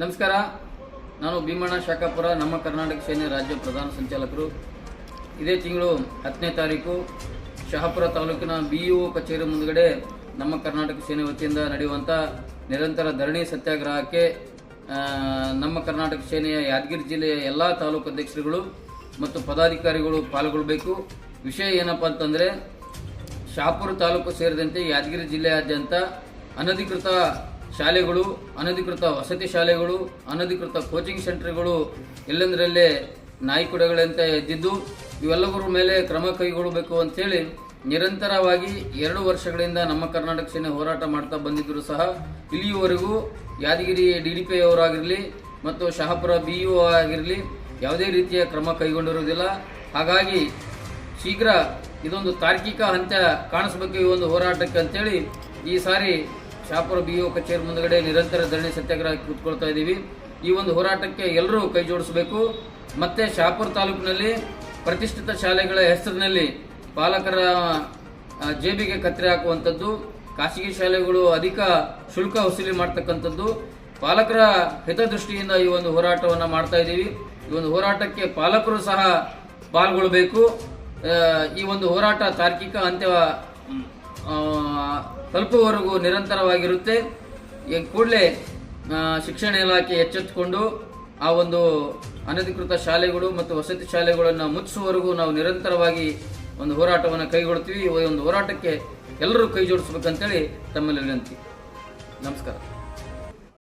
ನಮಸ್ಕಾರ. ನಾನು ಭೀಮಣ್ಣ ಶಾಖಾಪುರ, ನಮ್ಮ ಕರ್ನಾಟಕ ಸೇನೆ ರಾಜ್ಯ ಪ್ರಧಾನ ಸಂಚಾಲಕರು. ಇದೇ ತಿಂಗಳು ಹತ್ತನೇ ತಾರೀಕು, ಶಹಾಪುರ ತಾಲೂಕಿನ ಬಿ ಇ ಕಚೇರಿ ಮುಂದಗಡೆ ನಮ್ಮ ಕರ್ನಾಟಕ ಸೇನೆ ವತಿಯಿಂದ ನಡೆಯುವಂಥ ನಿರಂತರ ಧರಣಿ ಸತ್ಯಾಗ್ರಹಕ್ಕೆ ನಮ್ಮ ಕರ್ನಾಟಕ ಸೇನೆಯ ಯಾದಗಿರಿ ಜಿಲ್ಲೆಯ ಎಲ್ಲ ತಾಲೂಕು ಅಧ್ಯಕ್ಷರುಗಳು ಮತ್ತು ಪದಾಧಿಕಾರಿಗಳು ಪಾಲ್ಗೊಳ್ಳಬೇಕು ವಿಷಯ ಏನಪ್ಪ ಅಂತಂದರೆ ಶಹಾಪುರ ತಾಲೂಕು ಸೇರಿದಂತೆ ಯಾದಗಿರಿ ಜಿಲ್ಲೆಯಾದ್ಯಂತ ಅನಧಿಕೃತ ಶಾಲೆಗಳು, ಅನಧಿಕೃತ ವಸತಿ ಶಾಲೆಗಳು, ಅನಧಿಕೃತ ಕೋಚಿಂಗ್ ಸೆಂಟರ್ಗಳು ಎಲ್ಲೆಂದರಲ್ಲೇ ನಾಯಿಕುಡಗಳಂತೆ ಇದ್ದಿದ್ದು ಇವೆಲ್ಲವರ ಮೇಲೆ ಕ್ರಮ ಕೈಗೊಳ್ಳಬೇಕು ಅಂತೇಳಿ ನಿರಂತರವಾಗಿ ಎರಡು ವರ್ಷಗಳಿಂದ ನಮ್ಮ ಕರ್ನಾಟಕ ಸೇನೆ ಹೋರಾಟ ಮಾಡ್ತಾ ಬಂದಿದ್ದರೂ ಸಹ, ಇಲ್ಲಿಯವರೆಗೂ ಯಾದಗಿರಿ ಡಿ ಡಿ ಪಿ ಅವರಾಗಿರಲಿ ಮತ್ತು ಶಹಾಪುರ ಬಿ ಇ ಆಗಿರಲಿ ಯಾವುದೇ ರೀತಿಯ ಕ್ರಮ ಕೈಗೊಂಡಿರುವುದಿಲ್ಲ. ಹಾಗಾಗಿ ಶೀಘ್ರ ಇದೊಂದು ತಾರ್ಕಿಕ ಹಂತ ಕಾಣಿಸ್ಬೇಕು ಈ ಒಂದು ಹೋರಾಟಕ್ಕೆ ಅಂತೇಳಿ ಈ ಸಾರಿ ಶಾಪುರ ಬಿ ಒ ಕಚೇರಿ ಮುಂದಗಡೆ ನಿರಂತರ ಧರಣಿ ಸತ್ಯಾಗ್ರಹ ಕೂತ್ಕೊಳ್ತಾ ಇದ್ದೀವಿ. ಈ ಒಂದು ಹೋರಾಟಕ್ಕೆ ಎಲ್ಲರೂ ಕೈ ಜೋಡಿಸಬೇಕು. ಮತ್ತೆ ಶಾಪುರ ತಾಲೂಕಿನಲ್ಲಿ ಪ್ರತಿಷ್ಠಿತ ಶಾಲೆಗಳ ಹೆಸರಿನಲ್ಲಿ ಪಾಲಕರ ಜೇಬಿಗೆ ಕತ್ತರಿ ಹಾಕುವಂಥದ್ದು, ಖಾಸಗಿ ಶಾಲೆಗಳು ಅಧಿಕ ಶುಲ್ಕ ವಸೂಲಿ ಮಾಡ್ತಕ್ಕಂಥದ್ದು, ಪಾಲಕರ ಹಿತದೃಷ್ಟಿಯಿಂದ ಈ ಒಂದು ಹೋರಾಟವನ್ನು ಮಾಡ್ತಾ ಇದ್ದೀವಿ. ಈ ಒಂದು ಹೋರಾಟಕ್ಕೆ ಪಾಲಕರು ಸಹ ಪಾಲ್ಗೊಳ್ಳಬೇಕು ಈ ಒಂದು ಹೋರಾಟ ತಾರ್ಕಿಕ ಅಂತ್ಯ ತಲುಪುವವರೆಗೂ ನಿರಂತರವಾಗಿರುತ್ತೆ. ಕೂಡಲೇ ಶಿಕ್ಷಣ ಇಲಾಖೆ ಎಚ್ಚೆತ್ತುಕೊಂಡು ಆ ಒಂದು ಅನಧಿಕೃತ ಶಾಲೆಗಳು ಮತ್ತು ವಸತಿ ಶಾಲೆಗಳನ್ನು ಮುಚ್ಚಿಸುವವರೆಗೂ ನಾವು ನಿರಂತರವಾಗಿ ಒಂದು ಹೋರಾಟವನ್ನು ಕೈಗೊಳ್ತೀವಿ. ಈ ಒಂದು ಹೋರಾಟಕ್ಕೆ ಎಲ್ಲರೂ ಕೈ ಜೋಡಿಸ್ಬೇಕಂತೇಳಿ ತಮ್ಮಲ್ಲಿ ವಿನಂತಿ. ನಮಸ್ಕಾರ.